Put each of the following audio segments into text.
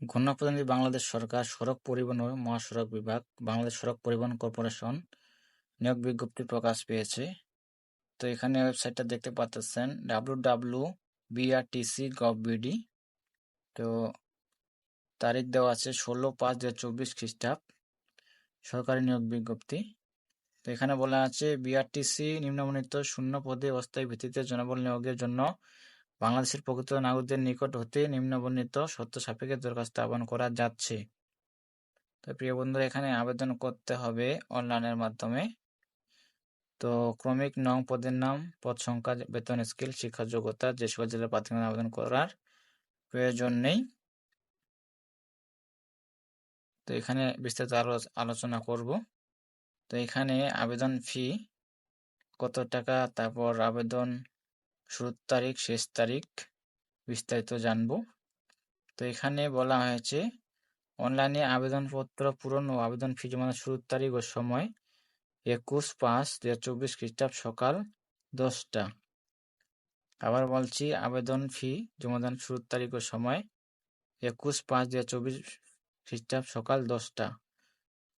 গণপ্রতিনিধি বাংলাদেশ সরকার, সড়ক পরিবহন ও মহাসড়ক বিভাগ, বাংলাদেশ সড়ক পরিবহন কর্পোরেশন নিয়োগ বিজ্ঞপ্তি প্রকাশ পেয়েছে। তো এখানে ওয়েবসাইটটা দেখতে পাচ্ছেন W W BRTC gov BD তো তারিখ দেওয়া আছে ষোলো পাঁচ দু হাজার চব্বিশ খ্রিস্টাব্দ সরকারি নিয়োগ বিজ্ঞপ্তি তো এখানে বলা আছে বিআরটিসি নিম্নবর্ণিত শূন্য পদে অস্থায়ী ভিত্তিতে জনবল নিয়োগের জন্য বাংলাদেশের প্রকৃত নাগরিকদের নিকট হতে নিম্নবর্ণিত সত্য সাপেক্ষে দরখাস্ত আহ্বান করা যাচ্ছে। তো প্রিয় বন্ধুরা, এখানে আবেদন করতে হবে অনলাইনের মাধ্যমে। তো ক্রমিক নং পদের নাম, পদ সংখ্যা, বেতন, স্কিল, শিক্ষা, যোগ্যতা, যে সকল জেলার প্রাথমিক আবেদন করার প্রয়োজন নেই। তো এখানে বিস্তারিত আলোচনা করব। তো এখানে আবেদন ফি কত টাকা, তারপর আবেদন শুরুর তারিখ, শেষ তারিখ বিস্তারিত জানব। তো এখানে বলা হয়েছে, অনলাইনে আবেদনপত্র পূরণ ও আবেদন ফি জমানোর শুরুর তারিখ ও সময় একুশ পাঁচ দু হাজার চব্বিশ খ্রিস্টাব্দ সকাল দশটা। আবার বলছি, আবেদন ফি জমাদান শুরুর তারিখ ও সময় একুশ পাঁচ দু হাজার চব্বিশ খ্রিস্টাব্দ সকাল দশটা।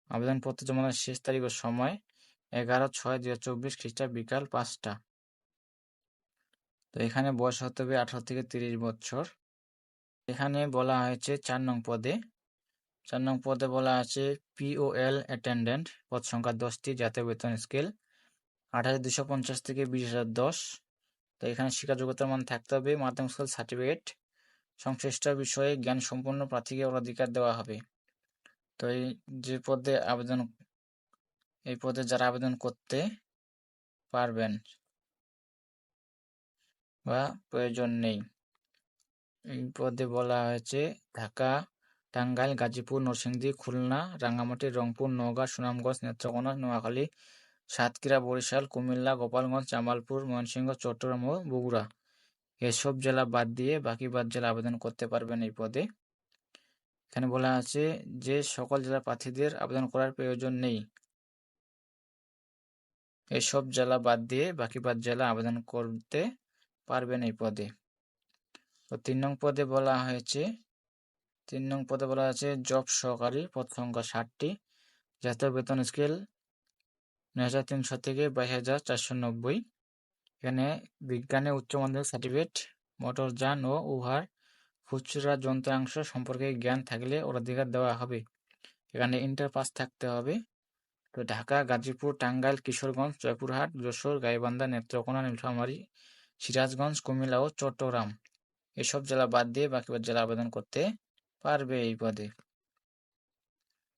আবেদনপত্র জমানোর শেষ তারিখ ও সময় এগারো ছয় দু হাজার চব্বিশ খ্রিস্টাব্দ বিকাল পাঁচটা। তো এখানে বয়স হতে হবে আঠারো থেকে তিরিশ বছর। এখানে বলা হয়েছে চার নং পদে। চার নং পদে বলা আছে পিওএল অ্যাটেন্ডেন্ট পদ সংখ্যা দশটি, জাতীয় বেতন স্কেল আট হাজার দুশো পঞ্চাশ থেকে বিশ হাজার দশ। তো এখানে শিক্ষা যোগ্যতার মান থাকতে হবে মাধ্যমিক স্কুল সার্টিফিকেট সংশ্লিষ্ট বিষয়ে জ্ঞান সম্পন্ন প্রার্থীকে অগ্রাধিকার দেওয়া হবে। তো এই যে পদে আবেদন, এই পদে যারা আবেদন করতে পারবেন বা প্রয়োজন নেই। এই পদে বলা হয়েছে, ঢাকা, টাঙ্গাইল, গাজীপুর, নরসিংদী, খুলনা, রাঙ্গামাটি, রংপুর, নওগাঁ, সুনামগঞ্জ, নেত্রকোনা, নোয়াখালী, সাতক্ষীরা, বরিশাল, কুমিল্লা, গোপালগঞ্জ, জামালপুর, ময়মনসিংহ, চট্টগ্রাম ও বগুড়া। এসব জেলা বাদ দিয়ে বাকি বাদ জেলা আবেদন করতে পারবেন এই পদে। এখানে বলা আছে যে, সকল জেলা প্রার্থীদের আবেদন করার প্রয়োজন নেই। এসব জেলা বাদ দিয়ে বাকি বাদ জেলা আবেদন করতে পারবেন এই পদে। তো তিন নং পদে বলা হয়েছে, তিন নং পদে বলা আছে জব সহকারী পদ সংখ্যা ষাটটি, জাতীয় বেতন স্কেল নয় হাজার তিনশো থেকে বাইশ হাজার চারশো নব্বই। এখানে বিজ্ঞানে উচ্চ মাধ্যমিক সার্টিফিকেট মোটরযান ও উহার খুচরা যন্ত্রাংশ সম্পর্কে জ্ঞান থাকলে অধিকার দেওয়া হবে। এখানে ইন্টার পাস থাকতে হবে। তো ঢাকা, গাজীপুর, টাঙ্গাইল, কিশোরগঞ্জ, জয়পুরহাট, যশোর, গাইবান্ধা, নেত্রকোনা, নীলফামারী সিরাজগঞ্জ, কুমিল্লা ও চট্টগ্রাম। এসব জেলা বাদ দিয়ে বাকি জেলা আবেদন করতে পারবে এই পদে।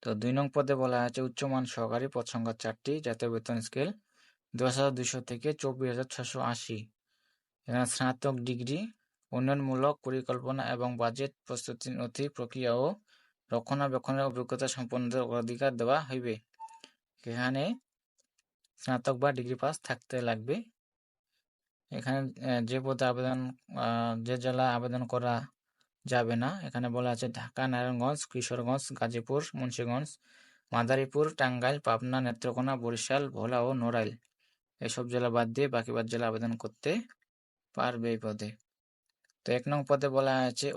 তো দুই নং পদে বলা আছে উচ্চমান সহকারী পদ সংখ্যা চারটি, জাতীয় বেতন স্কেল দশ হাজার দুশো থেকে চব্বিশ হাজার ছশো আশি। এখানে স্নাতক ডিগ্রি, উন্নয়নমূলক পরিকল্পনা এবং বাজেট প্রস্তুতি নথি প্রক্রিয়া ও রক্ষণাবেক্ষণের অভিজ্ঞতা সম্পন্নদের অধিকার দেওয়া হইবে। এখানে স্নাতক বা ডিগ্রি পাস থাকতে লাগবে। এখানে যে পদে আবেদন যে জেলা আবেদন করা যাবে না, এখানে বলা আছে ঢাকা, নারায়ণগঞ্জ, কিশোরগঞ্জ, গাজীপুর, মুন্সীগঞ্জ, মাদারীপুর, টাঙ্গাইল, পাবনা, নেত্রকোনা, বরিশাল, ভোলা ও নড়াইল। এসব জেলা বাদ দিয়ে বাকি বাদ জেলা আবেদন করতে পারবে এই পদে। তো এক নং পদে বলা আছে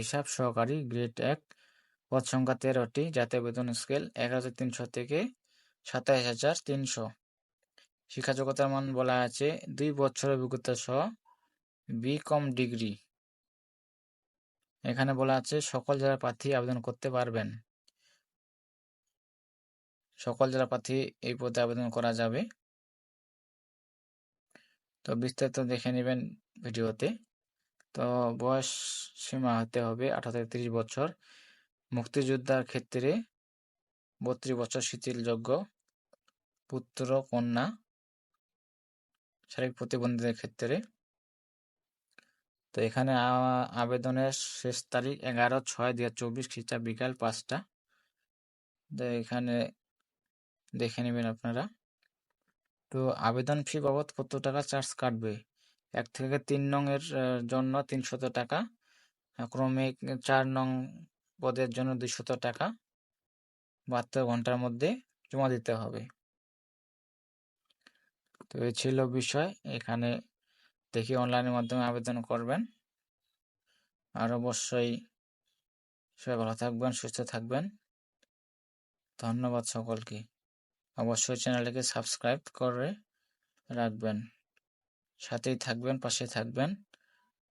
হিসাব সহকারী গ্রেড এক, পদ সংখ্যা তেরোটি, জাতীয় বেতন স্কেল এক হাজার তিনশো থেকে সাতাইশ হাজার তিনশো। শিক্ষা যোগ্যতার মান বলা আছে দুই বছর অভিজ্ঞতা সহ বি কম ডিগ্রি এখানে বলা আছে সকল জেলার প্রার্থী আবেদন করতে পারবেন, সকল জেলা প্রার্থী এই পদে আবেদন করা যাবে। তো বিস্তারিত দেখে নেবেন ভিডিওতে। তো বয়স সীমা হতে হবে আঠারো থেকে তিরিশ বছর। মুক্তিযোদ্ধার ক্ষেত্রে বত্রিশ বছর শিথিলযোগ্য। পুত্র, কন্যা শারীরিক প্রতিবন্ধীদের ক্ষেত্রে। তো এখানে আবেদনের শেষ তারিখ এগারো ছয় দু হাজার চব্বিশ খ্রিস্টা বিকাল পাঁচটা। তো এখানে দেখে নেবেন আপনারা। তো আবেদন ফি বাবদ কত টাকা চার্জ কাটবে? এক থেকে তিন নং এর জন্য তিনশত টাকা ক্রমিক চার নং পদের জন্য দুইশত টাকা। বাহাত্তর ঘণ্টার মধ্যে জমা দিতে হবে। তো এই ছিল বিষয়। এখানে দেখি অনলাইনের মাধ্যমে আবেদন করবেন। আর অবশ্যই সবাই ভালো থাকবেন, সুস্থ থাকবেন। ধন্যবাদ সকলকে। অবশ্যই চ্যানেলটিকে সাবস্ক্রাইব করে রাখবেন। সাথেই থাকবেন, পাশে থাকবেন।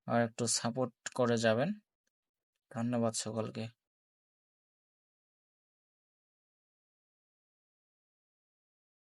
আর একটু সাপোর্ট করে যাবেন। ধন্যবাদ সকলকে।